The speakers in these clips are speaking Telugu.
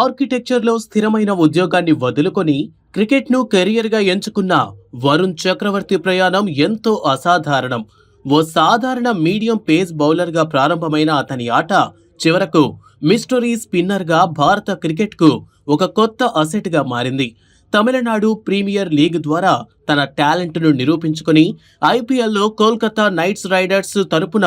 ఆర్కిటెక్చర్లో స్థిరమైన ఉద్యోగాన్ని వదులుకొని క్రికెట్ను కెరియర్గా ఎంచుకున్న వరుణ్ చక్రవర్తి ప్రయాణం ఎంతో అసాధారణం. ఓ సాధారణ మీడియం పేస్ బౌలర్గా ప్రారంభమైన అతని ఆట చివరకు మిస్టరీ స్పిన్నర్గా భారత క్రికెట్కు ఒక కొత్త అసెట్గా మారింది. తమిళనాడు ప్రీమియర్ లీగ్ ద్వారా తన టాలెంట్ను నిరూపించుకుని ఐపీఎల్లో కోల్కతా నైట్స్ రైడర్స్ తరపున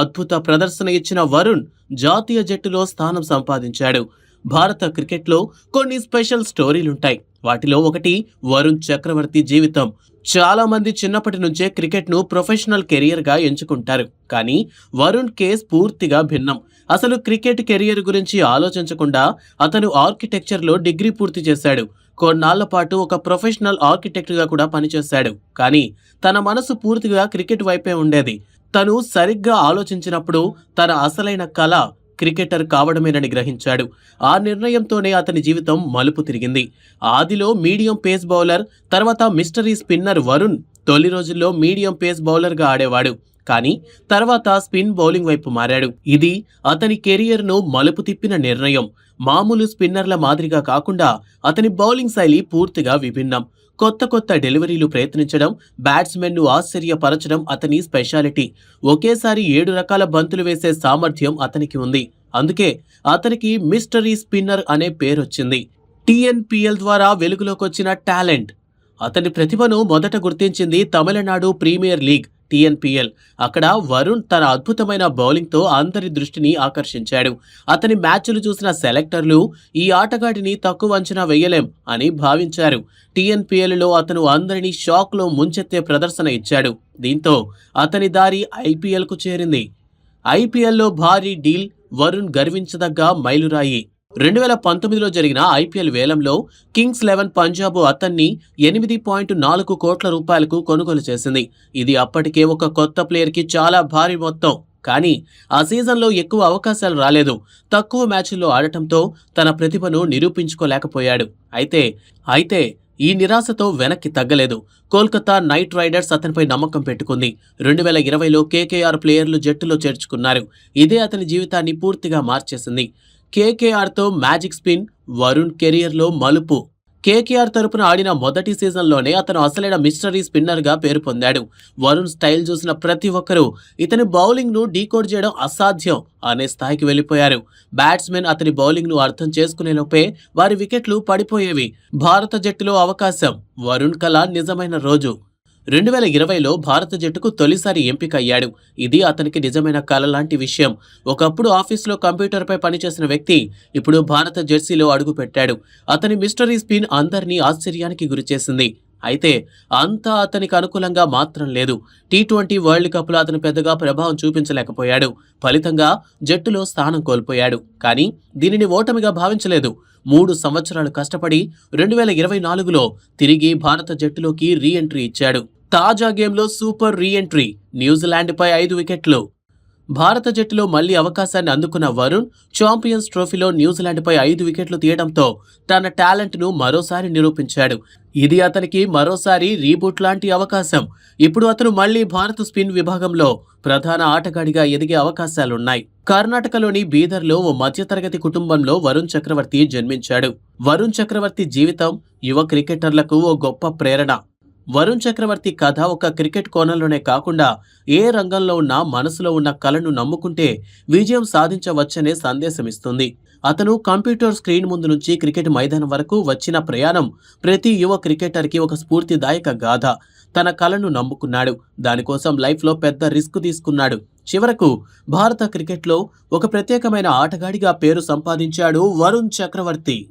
అద్భుత ప్రదర్శన ఇచ్చిన వరుణ్ జాతీయ జట్టులో స్థానం సంపాదించాడు. భారత క్రికెట్లో కొన్ని స్పెషల్ స్టోరీలుంటాయి. వాటిలో ఒకటి వరుణ్ చక్రవర్తి జీవితం. చాలా మంది చిన్నప్పటి నుంచే క్రికెట్ను ప్రొఫెషనల్ కెరియర్గా ఎంచుకుంటారు. కానీ వరుణ్ కేస్ పూర్తిగా భిన్నం. అసలు క్రికెట్ కెరియర్ గురించి ఆలోచించకుండా అతను ఆర్కిటెక్చర్లో డిగ్రీ పూర్తి చేశాడు. కొన్నాళ్ళ పాటు ఒక ప్రొఫెషనల్ ఆర్కిటెక్ట్గా కూడా పనిచేశాడు. కానీ తన మనసు పూర్తిగా క్రికెట్ వైపే ఉండేది. తను సరిగ్గా ఆలోచించినప్పుడు తన అసలైన కళ క్రికెటర్ కావడమేనని గ్రహించాడు. ఆ నిర్ణయంతోనే అతని జీవితం మలుపు తిరిగింది. ఆదిలో మీడియం పేస్ బౌలర్ తర్వాత మిస్టరీ స్పిన్నర్ వరుణ్ తొలి రోజుల్లో మీడియం పేస్ బౌలర్గా ఆడేవాడు. కానీ తర్వాత స్పిన్ బౌలింగ్ వైపు మారాడు. ఇది అతని కెరియర్ను మలుపు తిప్పిన నిర్ణయం. మామూలు స్పిన్నర్ల మాదిరిగా కాకుండా అతని బౌలింగ్ శైలి పూర్తిగా విభిన్నం. కొత్త కొత్త డెలివరీలు ప్రయత్నించడం బ్యాట్స్మెన్ను ఆశ్చర్యపరచడం అతని స్పెషాలిటీ. ఒకేసారి ఏడు రకాల బంతులు వేసే సామర్థ్యం అతనికి ఉంది. అందుకే అతనికి మిస్టరీ స్పిన్నర్ అనే పేరొచ్చింది. టీఎన్పిఎల్ ద్వారా వెలుగులోకి వచ్చిన టాలెంట్. అతని ప్రతిభను మొదట గుర్తించింది తమిళనాడు ప్రీమియర్ లీగ్ టీఎన్పిఎల్. అక్కడ వరుణ్ తన అద్భుతమైన బౌలింగ్తో అందరి దృష్టిని ఆకర్షించాడు. అతని మ్యాచ్లు చూసిన సెలెక్టర్లు ఈ ఆటగాడిని తక్కువ అంచనా వేయలేం అని భావించారు. టీఎన్పిఎల్లో అతను అందరినీ షాక్లో ముంచెత్తే ప్రదర్శన ఇచ్చాడు. దీంతో అతని దారి ఐపీఎల్కు చేరింది. ఐపీఎల్లో భారీ డీల్ వరుణ్ గర్వించదగ్గ మైలురాయి. రెండు వేల పంతొమ్మిదిలో జరిగిన ఐపీఎల్ వేలంలో కింగ్స్ లెవెన్ పంజాబ్ అతన్ని ఎనిమిది పాయింట్ నాలుగు కోట్ల రూపాయలకు కొనుగోలు చేసింది. ఇది అప్పటికే ఒక కొత్త ప్లేయర్కి చాలా భారీ మొత్తం. కానీ ఆ సీజన్లో ఎక్కువ అవకాశాలు రాలేదు. తక్కువ మ్యాచ్ల్లో ఆడటంతో తన ప్రతిభను నిరూపించుకోలేకపోయాడు. అయితే అయితే ఈ నిరాశతో వెనక్కి తగ్గలేదు. కోల్కతా నైట్ రైడర్స్ అతనిపై నమ్మకం పెట్టుకుంది. రెండు వేల ఇరవైలో కేకేఆర్ ప్లేయర్లు జట్టులో చేర్చుకున్నారు. ఇదే అతని జీవితాన్ని పూర్తిగా మార్చేసింది. కేకేఆర్తో మ్యాజిక్ స్పిన్ వరుణ్ కెరియర్లో మలుపు. కేకేఆర్ తరపున ఆడిన మొదటి సీజన్లోనే అతను అసలైన మిస్టరీ స్పిన్నర్గా పేరు పొందాడు. వరుణ్ స్టైల్ చూసిన ప్రతి ఒక్కరూ ఇతని బౌలింగ్ను డీకోడ్ చేయడం అసాధ్యం అనే స్థాయికి వెళ్ళిపోయారు. బ్యాట్స్మెన్ అతని బౌలింగ్ను అర్థం చేసుకునేలోపే వారి వికెట్లు పడిపోయేవి. భారత జట్టులో అవకాశం వరుణ్ కళ నిజమైన రోజు. రెండు వేల ఇరవైలో భారత జట్టుకు తొలిసారి ఎంపిక అయ్యాడు ఇది అతనికి నిజమైన కళ లాంటి విషయం. ఒకప్పుడు ఆఫీస్లో కంప్యూటర్పై పనిచేసిన వ్యక్తి ఇప్పుడు భారత జెర్సీలో అడుగుపెట్టాడు. అతని మిస్టరీ స్పిన్ అందరినీ ఆశ్చర్యానికి గురిచేసింది. అయితే అంతా అతనికి అనుకూలంగా మాత్రం లేదు. టీ ట్వంటీ వరల్డ్ కప్లో అతను పెద్దగా ప్రభావం చూపించలేకపోయాడు. ఫలితంగా జట్టులో స్థానం కోల్పోయాడు. కానీ దీనిని ఓటమిగా భావించలేదు. మూడు సంవత్సరాలు కష్టపడి రెండు వేల ఇరవై నాలుగులో తిరిగి భారత జట్టులోకి రీ ఎంట్రీ ఇచ్చాడు. తాజా గేమ్లో సూపర్ రీ ఎంట్రీ న్యూజిలాండ్పై ఐదు వికెట్లు. భారత జట్టులో మళ్ళీ అవకాశాన్ని అందుకున్న వరుణ్ ఛాంపియన్స్ ట్రోఫీలో న్యూజిలాండ్పై ఐదు వికెట్లు తీయడంతో తన టాలెంట్ను మరోసారి నిరూపించాడు. ఇది అతనికి మరోసారి రీబూట్ లాంటి అవకాశం. ఇప్పుడు అతను మళ్ళీ భారత స్పిన్ విభాగంలో ప్రధాన ఆటగాడిగా ఎదిగే అవకాశాలున్నాయి. కర్ణాటకలోని బీదర్లో ఓ మధ్యతరగతి కుటుంబంలో వరుణ్ చక్రవర్తి జన్మించాడు. వరుణ్ చక్రవర్తి జీవితం యువ క్రికెటర్లకు ఓ గొప్ప ప్రేరణ. వరుణ్ చక్రవర్తి కథ ఒక క్రికెట్ కోణంలోనే కాకుండా ఏ రంగంలో ఉన్నా మనసులో ఉన్న కళను నమ్ముకుంటే విజయం సాధించవచ్చనే సందేశం ఇస్తుంది అతను కంప్యూటర్ స్క్రీన్ ముందు నుంచి క్రికెట్ మైదానం వరకు వచ్చిన ప్రయాణం ప్రతి యువ క్రికెటర్కి ఒక స్ఫూర్తిదాయక గాథ. తన కళను నమ్ముకున్నాడు. దానికోసం లైఫ్లో పెద్ద రిస్క్ తీసుకున్నాడు. చివరకు భారత క్రికెట్లో ఒక ప్రత్యేకమైన ఆటగాడిగా పేరు సంపాదించాడు వరుణ్ చక్రవర్తి.